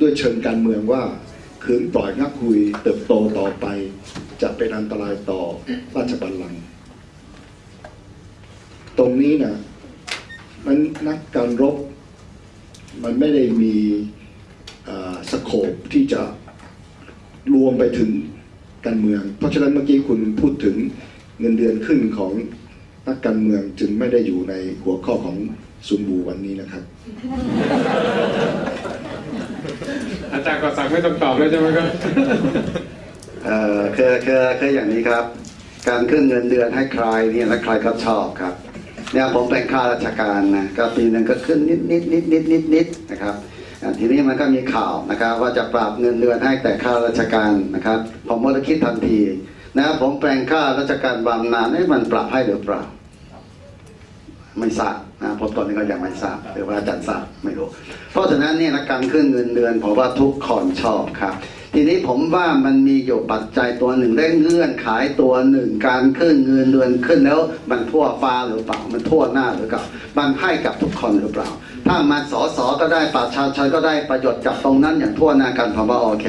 ด้วยเชิงการเมืองว่าขืนปล่อยงักคุยเติบโตต่อไป จะเป็นอันตรายต่อราชบัลลังก์ตรงนี้นะมันนักการรบ มันไม่ได้มีสโคปที่จะรวมไปถึงการเมือง เพราะฉะนั้นเมื่อกี้คุณพูดถึงเงินเดือนขึ้นของนักการเมืองจึงไม่ได้อยู่ในหัวข้อของซุนบูวันนี้นะครับ อาจารย์ก็สั่งไม่ต้องตอบเลยใช่ไหมครับเอ่อคือคือคืออย่างนี้ครับ การขึ้นเงินเดือนให้ใครเนี่ยและใครก็ชอบครับเนี่ยผมเป็นข้าราชการนะก็ปีหนึ่งก็ขึ้นนิดนิดนิดนิดนิดนิดนะครับทีนี้มันก็มีข่าวนะครับ ว่าจะปรับเงินเดือนให้แต่ข้าราชการนะครับ ผมก็คิดทันทีนะผมแปลงข้าราชการบำนาญให้มันปรับให้หรือเปล่า ไม่ทราบนะผมตอนนี้ก็ยังไม่ทราบหรือว่าอาจารย์ทราบไม่รู้ เพราะฉะนั้นเนี่ยนะการขึ้นเงินเดือนผมว่าทุกคนชอบครับ ทีนี้ผมว่ามันมีอยู่ปัจจัยตัวหนึ่งเร่งเงื่อนขายตัวหนึ่งการขึ้นเงินเดือนขึ้นแล้ว มันทั่วฟ้าหรือเปล่ามันทั่วหน้าหรือเปล่ามันให้กับทุกคนหรือเปล่า ถ้ามาสอสอก็ได้ประชาชนก็ได้ประโยชน์จากตรงนั้นอย่างทั่วหน้ากันผมว่าโอเค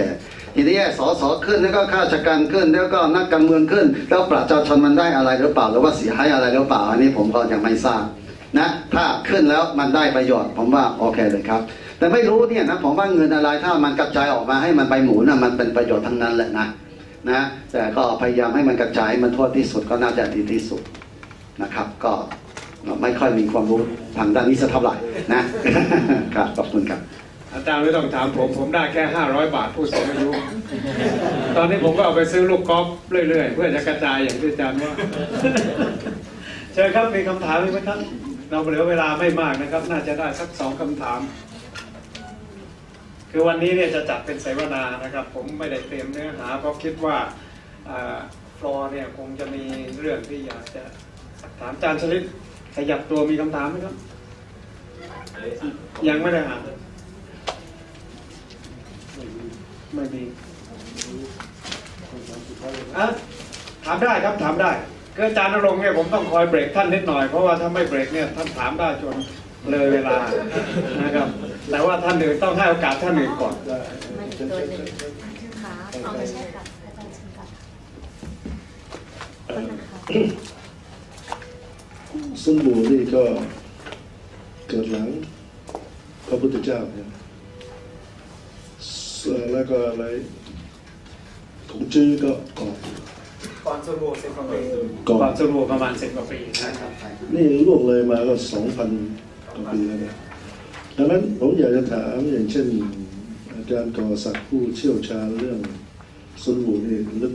ทีนี้สอสอขึ้นแล้วก็ข้าราชการขึ้น แล้วก็นักการเมืองขึ้น แล้วประชาชนมันได้อะไรหรือเปล่า หรือว่าเสียหายอะไรหรือเปล่าอันนี้ผมก็ยังไม่ทราบนะถ้าขึ้นแล้วมันได้ประโยชน์ ผมว่าโอเคเลยครับ แต่ไม่รู้เนี่ยนะผมว่าเงินอะไรถ้ามันกระจายออกมาให้มันไปหมุนนะมันเป็นประโยชน์ทั้งนั้นแหละนะนะแต่ก็พยายามให้มันกระจายมันทั่วที่สุดก็น่าจะดีที่สุดนะครับ ก็ไม่ค่อยมีความรู้ทางด้านนี้สักเท่าไหร่นะครับขอบคุณครับ อาจารย์ไม่ต้องถามผม ผมได้แค่ห้าร้อยบาทผู้สูงอายุ ตอนนี้ผมก็เอาไปซื้อลูกกอล์ฟเรื่อย ๆ เพื่อจะกระจายอย่างที่อาจารย์ว่าเชิญครับมีคำถามไหมครับ เราเหลือเวลาไม่มากนะครับ น่าจะได้สักสองคำถาม คือวันนี้เนี่ยจะจัดเป็นเสวนานะครับ ผมไม่ได้เตรียมเนื้อหาเพราะคิดว่าฟลอร์เนี่ยคงจะมีเรื่องที่อยากจะถามอาจารย์ชลิตขยับตัวมีคำถามไหมครับ ยังไม่ได้อ่าน ไม่มีอะถามได้ครับถามได้คืออาจารย์นรงค์เนี่ยผมต้องคอยเบรกท่านนิดหน่อยเพราะว่าถ้าไม่เบรกเนี่ยท่านถามได้จนเลยเวลานะครับ แต่ว่าท่านอื่นต้องให้โอกาสท่านอื่นก่อนไม่ตัวหนึ่งค่ะเอาไม่ใช่ค่ะอาจารย์เชิญค่ะคนนะคะซุนบูนี่ก็เกิดหลังพระพุทธเจ้าเนี่ย เอ่อแล้วก็อะไรของจื้อก็ก่อนก่อนสุรูสิบกว่าปีก่อนก่อนสุรูประมาณสิบกว่าปีนะครับนี่ล่วงเลยมาก็สองพันกว่าปีแล้วนะดังนั้นผมอยากจะถามอย่างเช่นอาจารย์กอศักดิ์ผู้เชี่ยวชาญเรื่องซุนบูนี่ลึก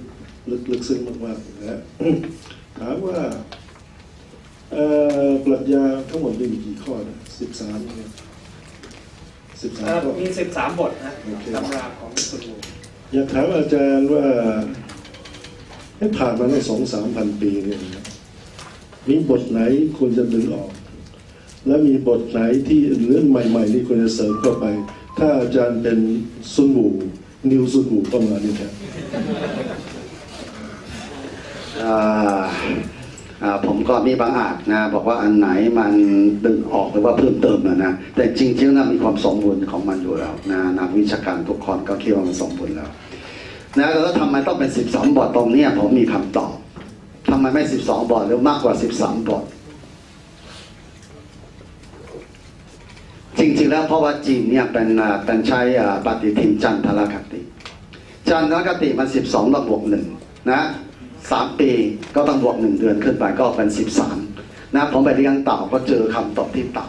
ลึกลึกซึ้งมากๆนะฮะถามว่าเอ่อปรัชญาทั้งหมดมีกี่ข้อนะสิบสาม สิบสามข้อมีสิบสามบทนะโอเคตำราของสุรูอยากถามอาจารย์ว่าให้ผ่านมาตั้งสองสามพันปีเนี่ยนะมีบทไหนควรจะดึงออก และมีบทไหนที่เรื่องใหม่ๆนี่ควรจะเสริมเข้าไป ถ้าอาจารย์เป็นซุนบูนิวซุนบูประมาณนี้ครับอ่าอ่า ผมก็มีบางอาจนะบอกว่าอันไหนมันดึงออกหรือว่าเพิ่มเติมนะนะแต่จริงๆนะมีความสมบูรณ์ของมันอยู่แล้วนะนักวิชาการทุกคนก็คิดว่ามันสมบูรณ์แล้วนะแล้วทำไมต้องเป็น 12 บทตรงนี้ผมมีคำตอบทำไมไม่ 12 บทหรือมากกว่า 13 บท จริงๆแล้วเพราะว่าจีนเนี่ยเป็นเป็นใช้ปฏิทินจันทรคติ จันทรคติมัน 12ต้องบวกหนึ่งนะ สามปีก็ต้องบวกหนึ่งเดือนขึ้นไปก็เป็น13นะผมไปเลี้ยงเต่าก็เจอคำตอบที่เต่า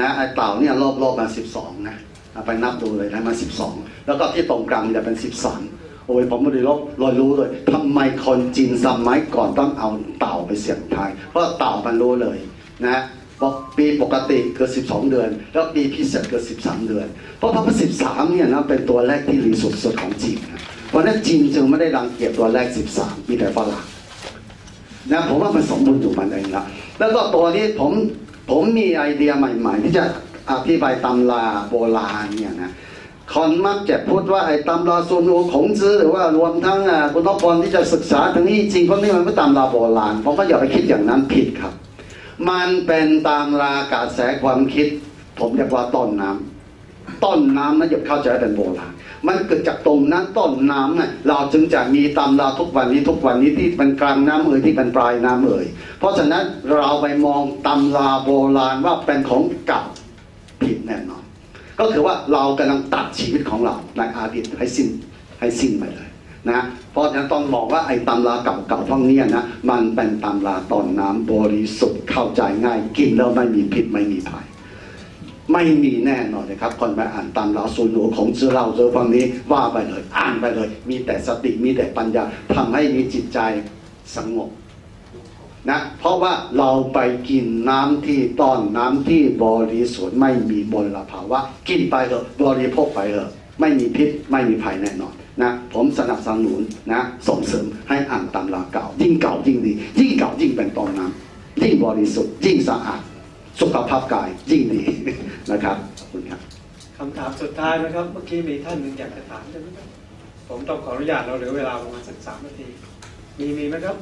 นะไอ้เต่าเนี่ยรอบๆมา12นะเอาไปนับดูเลยนะมา12แล้วก็ที่ตรงกลางมันจะเป็น13โอ้ยผมไม่ได้ลบรอยรู้เลยทำไมคนจีนสมัยก่อนต้องเอาเต่าไปเสี่ยงทาย เพราะเต่ามันรู้เลยนะบอกปีปกติเกิด 12 เดือน แล้วปีพิเศษเกิด 13 เดือน เพราะเพราะว่า13เนี่ยนะเป็นตัวแรกที่รีสุดสุดของจีนนะ ราะฉะนั้นจีนจึงไม่ได้รังเกียจตัวแรก 13 มีแต่ฝรั่งนะผมว่ามันสมบูรณ์อยู่มันเองละแล้วก็ตัวนี้ผมผมมีไอเดียใหม่ ๆ ที่จะอธิบายตำราโบราณเนี่ยนะคนมักจะพูดว่าไอ้ตำราซุนอูของจื้อหรือว่ารวมทั้งคุณนพรที่จะศึกษาทางนี้จริงเพราะนี่มันเป็นตำราโบราณผมก็อย่าไปคิดอย่างนั้นผิดครับ มันเป็นตำรากระแสความคิด ผมเรียกว่าต้นน้ ต้นน้ำนะอย่าเข้าใจเป็นโบราณมันเกิดจากตรงนั้นต้นน้ำเนี่ยเราจึงจะมีตำราทุกวันนี้ทุกวันนี้ที่เป็นกลางน้ำเอ่ยที่เป็นปลายน้ำเอ่ยเพราะฉะนั้นเราไปมองตำราโบราณว่าเป็นของเก่าผิดแน่นอน ก็คือว่าเรากำลังตัดชีวิตของเราในอดีตให้สิ้นให้สิ้นไปเลยนะเพราะฉะนั้นต้องบอกว่าไอ้ตำราเก่าๆพวกเนี้ยนะมันเป็นตำราต้นน้ำบริสุทธิ์เข้าใจง่ายกินแล้วไม่มีพิษไม่มีภัย ไม่มีแน่นอนนะครับคนไปอ่านตามเราสูนหนูของเสือเราเสือฟังนี้ว่าไปเลย อ่านไปเลย มีแต่สติมีแต่ปัญญาทำให้มีจิตใจสงบนะเพราะว่าเราไปกินน้ำที่ต้อนน้ำที่บริสุทธิ์ไม่มีมลภาวะ กินไปเถอะบริโภคไปเถอะไม่มีพิษไม่มีภัยแน่นอนนะผมสนับสนุนนะส่งเสริมให้อ่านตำราเก่า ยิ่งเก่ายิ่งดี ยิ่งเก่ายิ่งเป็นต้นน้ำยิ่งบริสุทธิ์ยิ่งสะอาด สุขภาพกายยิ่งดีนะครับขอบคุณครับคำถามสุดท้ายนะครับ เมื่อกี้มีท่านหนึ่งอยากจะถามใช่ไหมครับผมต้องขออนุญาตเราเหลือเวลาประมาณสักสามนาทีมีมีไหมครับ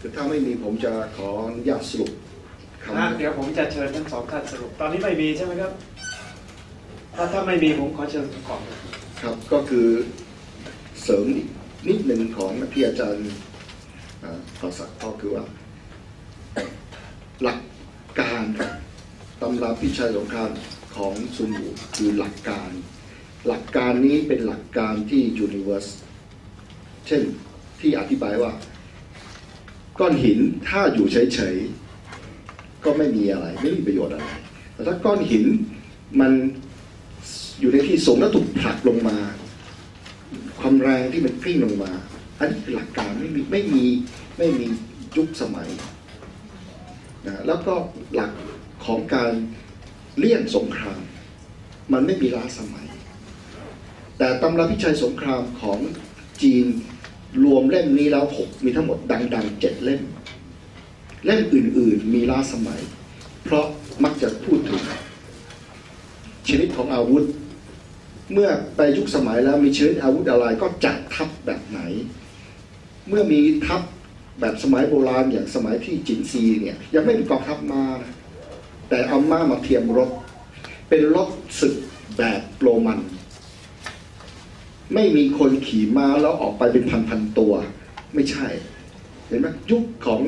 คือถ้าไม่มีผมจะขออนุญาตสรุปคอะเดี๋ยวผมจะเชิญทั้งสองท่านสรุป ตอนนี้ไม่มีใช่ไหมครับ ถ้าถ้าไม่มีผมขอเชิญคุณก่อนเลยำครับก็คือเสริมอีกนิดหนึ่งของที่อาจารย์ อ่าต่อสักก็คือว่า หลักการตำราพิชัยสงครามของซุนวูคือหลักการ หลักการนี้เป็นหลักการที่ universe เช่นที่อธิบายว่า ก้อนหินถ้าอยู่เฉยๆก็ไม่มีอะไร ไม่มีประโยชน์อะไร แต่ถ้าก้อนหินมันอยู่ในที่สูงแล้วถูกผลักลงมา ความแรงที่มันกลิ้งลงมา อันนี้คือหลักการไม่มีไม่มี ไม่มียุคสมัยนะแล้วก็หลักของการเลี่ยงสงคราม มันไม่มีล้าสมัย แต่ตำราพิชัยสงครามของจีนรวมเล่มนี้แล้วหกมีทั้งหมดดังๆเจ็ดเล่ม เล่มอื่นๆมีล้าสมัย เพราะมักจะพูดถึงชนิดของอาวุธ เมื่อไปยุคสมัยแล้วมีชนิดอาวุธอะไรก็จัดทัพแบบไหน เมื่อมีทัพ แบบสมัยโบราณอย่างสมัยที่จินซีเนี่ยยังไม่มีกองทัพมานะแต่เอาม้ามาเทียมรถเป็นรถศึกแบบโรมัน ไม่มีคนขี่ม้าแล้วออกไปเป็นพันๆตัว ไม่ใช่เห็นไหมยุคของ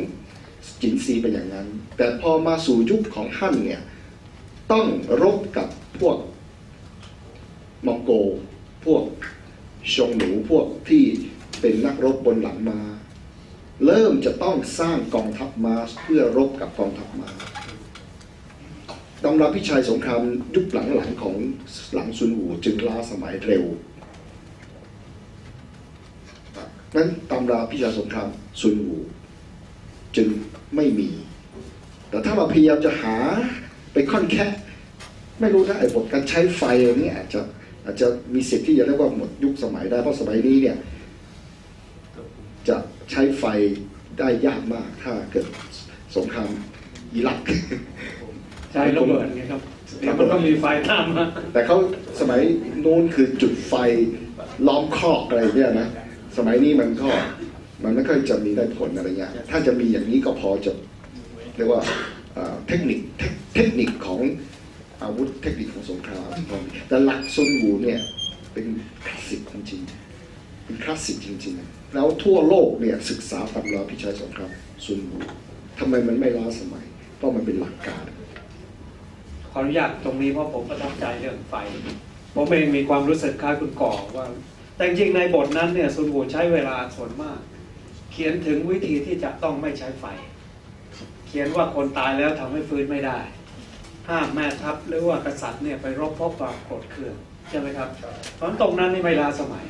จินซีเป็นอย่างนั้น แต่พอมาสู่ยุคของฮั่นเนี่ยต้องรบกับพวกมองโก พวกชงหนูพวกที่เป็นนักรบบนหลังมา เริ่มจะต้องสร้างกองทัพมาเพื่อรบกับกองทัพมาตำราพิชัยสงครามยุคหลังๆของหลังซุนหูจึงล้าสมัยเร็วนั้นตำราพิชัยสงครามซุนหูจึงไม่มี แต่ถ้าเราพยายามจะหาไปค่อนแค่ไม่รู้นะไอ้บทการใช้ไฟอันนี้อาจจะอาจจะมีสิทธิ์ที่จะเรียกว่าหมดยุคสมัยได้เพราะสมัยนี้เนี่ย ใช้ไฟได้ยากมากถ้าเกิดสงครามอิรักใช้ระเบิดไงครับเดี๋ยวมันต้องมีไฟตามมาแต่เขาสมัยนู้นคือจุดไฟล้อมคอกอะไรเนี่ยนะสมัยนี้มันก็มันไม่ค่อยจะมีได้ผลอะไรเงี้ยถ้าจะมีอย่างนี้ก็พอจะเรียกว่าเอ่อเทคนิคเทคเทคนิคของอาวุธเทคนิคของสงครามพอมีแต่หลักซุนวูเนี่ยเป็นคลาสสิกจริงๆ เป็นคลาสสิกจริงๆ แล้วทั่วโลกเนี่ยศึกษาตำราพิชัยสงครามซุนวูทำไมมันไม่ล้าสมัย เพราะมันเป็นหลักการ ขออนุญาตตรงนี้เพราะผมประทับใจเรื่องไฟ ผมเองมีความรู้สึกคล้ายคุณก่อว่า แต่จริงในบทนั้นเนี่ยซุนวูใช้เวลาส่วนมาก เขียนถึงวิธีที่จะต้องไม่ใช้ไฟ เขียนว่าคนตายแล้วทำให้ฟื้นไม่ได้ห้ามแม่ทัพหรือว่ากษัตริย์เนี่ยไปรบพบควากรธเคืองใช่ไหมครับเพราะฉะนั้นตรงนั้นนี่ไม่ลาสมัย